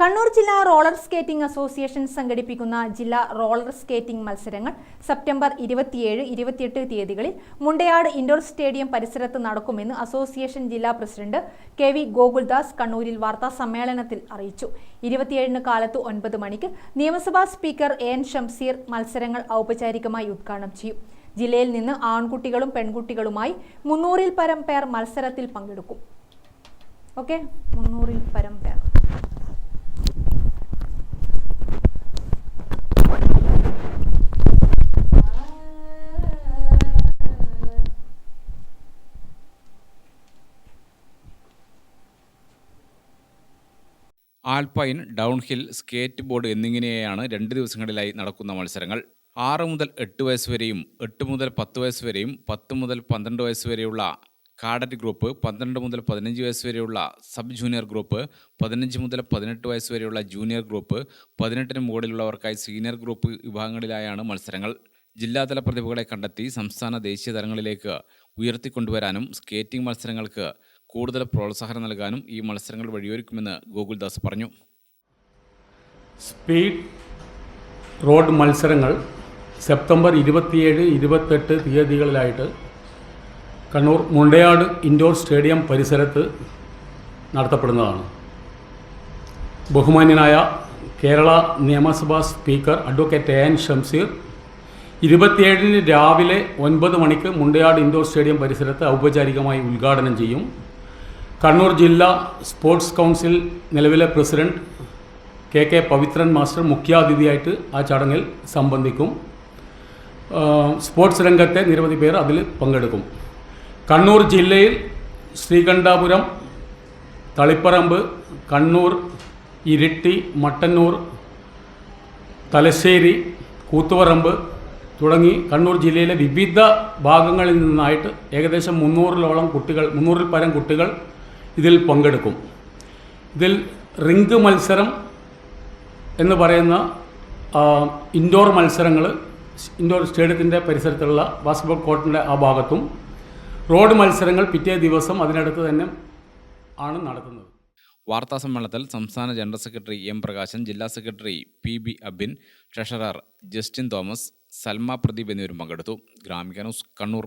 കണ്ണൂർ ജില്ലാ roller skating association സംഘടിപ്പിക്കുന്ന ജില്ലാ റോളർ സ്കേറ്റിംഗ് മത്സരങ്ങൾ സെപ്റ്റംബർ ഇരുപത്തിയേഴ് ഇരുപത്തിയെട്ട് തീയതികളിൽ മുണ്ടയാട് ഇൻഡോർ സ്റ്റേഡിയം പരിസരത്ത് നടക്കുമെന്ന് അസോസിയേഷൻ ജില്ലാ പ്രസിഡന്റ് കെ വി ഗോകുൽദാസ് കണ്ണൂരിൽ വാർത്താ സമ്മേളനത്തിൽ അറിയിച്ചു. ഇരുപത്തിയേഴിന് കാലത്ത് ഒൻപത് മണിക്ക് നിയമസഭാ സ്പീക്കർ എ എൻ ഷംസീർ മത്സരങ്ങൾ ഔപചാരികമായി ഉദ്ഘാടനം ചെയ്യും. ജില്ലയിൽ നിന്ന് ആൺകുട്ടികളും പെൺകുട്ടികളുമായി മുന്നൂറിൽ പരം പേർ മത്സരത്തിൽ പങ്കെടുക്കും. ഓക്കെ? മുന്നൂറിൽ പരം പേർ. ആൽപൈൻ ഡൗൺഹിൽ സ്കേറ്റ് ബോർഡ് എന്നിങ്ങനെയാണ് രണ്ട് ദിവസങ്ങളിലായി നടക്കുന്ന മത്സരങ്ങൾ. ആറ് മുതൽ എട്ട് വയസ്സ് വരെയും എട്ട് മുതൽ പത്ത് വയസ്സ് വരെയും പത്ത് മുതൽ പന്ത്രണ്ട് വയസ്സ് വരെയുള്ള കാഡറ്റ് ഗ്രൂപ്പ് പന്ത്രണ്ട് മുതൽ പതിനഞ്ച് വയസ്സ് വരെയുള്ള സബ് ജൂനിയർ ഗ്രൂപ്പ് പതിനഞ്ച് മുതൽ പതിനെട്ട് വയസ്സ് വരെയുള്ള ജൂനിയർ ഗ്രൂപ്പ് പതിനെട്ടിന് മുകളിലുള്ളവർക്കായി സീനിയർ ഗ്രൂപ്പ് വിഭാഗങ്ങളിലായാണ് മത്സരങ്ങൾ. ജില്ലാതല പ്രതിഭകളെ കണ്ടെത്തി സംസ്ഥാന ദേശീയ തലങ്ങളിലേക്ക് ഉയർത്തിക്കൊണ്ടുവരാനും സ്കേറ്റിംഗ് മത്സരങ്ങൾക്ക് കൂടുതൽ പ്രോത്സാഹനം നൽകാനും ഈ മത്സരങ്ങൾ വഴിയൊരുക്കുമെന്ന് ഗോകുൽദാസ് പറഞ്ഞു. സ്പീഡ് റോഡ് മത്സരങ്ങൾ സെപ്റ്റംബർ ഇരുപത്തിയേഴ് ഇരുപത്തെട്ട് തീയതികളിലായിട്ട് കണ്ണൂർ മുണ്ടയാട് ഇൻഡോർ സ്റ്റേഡിയം പരിസരത്ത് നടത്തപ്പെടുന്നതാണ്. ബഹുമാന്യനായ കേരള നിയമസഭാ speaker advocate A N Shamseer ഇരുപത്തിയേഴിന് രാവിലെ ഒൻപത് മണിക്ക് മുണ്ടയാട് ഇൻഡോർ സ്റ്റേഡിയം പരിസരത്ത് ഔപചാരികമായി ഉദ്ഘാടനം ചെയ്യും. കണ്ണൂർ ജില്ലാ സ്പോർട്സ് കൗൺസിൽ നിലവിലെ president K K Pavithran master മുഖ്യാതിഥിയായിട്ട് ആ ചടങ്ങിൽ സംബന്ധിക്കും. സ്പോർട്സ് രംഗത്തെ നിരവധി പേർ അതിൽ പങ്കെടുക്കും. കണ്ണൂർ ജില്ലയിൽ ശ്രീകണ്ഠാപുരം തളിപ്പറമ്പ് കണ്ണൂർ ഇരിട്ടി മട്ടന്നൂർ തലശ്ശേരി കൂത്തുപറമ്പ് തുടങ്ങി കണ്ണൂർ ജില്ലയിലെ വിവിധ ഭാഗങ്ങളിൽ നിന്നായിട്ട് ഏകദേശം മുന്നൂറിലോളം കുട്ടികൾ മുന്നൂറിൽ പരം കുട്ടികൾ ഇതിൽ പങ്കെടുക്കും. ഇതിൽ റിങ്ക് മത്സരം എന്ന് പറയുന്ന ഇൻഡോർ മത്സരങ്ങൾ ഇൻഡോർ സ്റ്റേഡിയത്തിന്റെ പരിസരത്തുള്ള ബാസ്കറ്റ്ബോൾ കോർട്ടിന്റെ ആ ഭാഗത്തും റോഡ് മത്സരങ്ങൾ പിറ്റേ ദിവസം അതിനടുത്ത് തന്നെ ആണ് നടത്തുന്നത്. വാർത്താ സമ്മേളനത്തിൽ സംസ്ഥാന ജനറൽ സെക്രട്ടറി എം പ്രകാശൻ ജില്ലാ secretary P B Abin treasurer Justin Thomas Salma Pradeep എന്നിവരും പങ്കെടുത്തു. ഗ്രാമിക ന്യൂസ് കണ്ണൂർ.